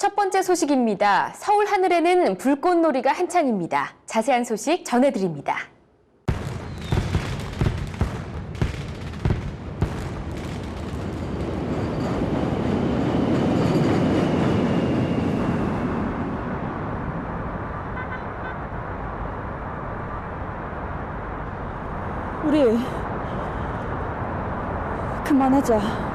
첫 번째 소식입니다. 서울 하늘에는 불꽃놀이가 한창입니다. 자세한 소식 전해드립니다. 우리 그만하자.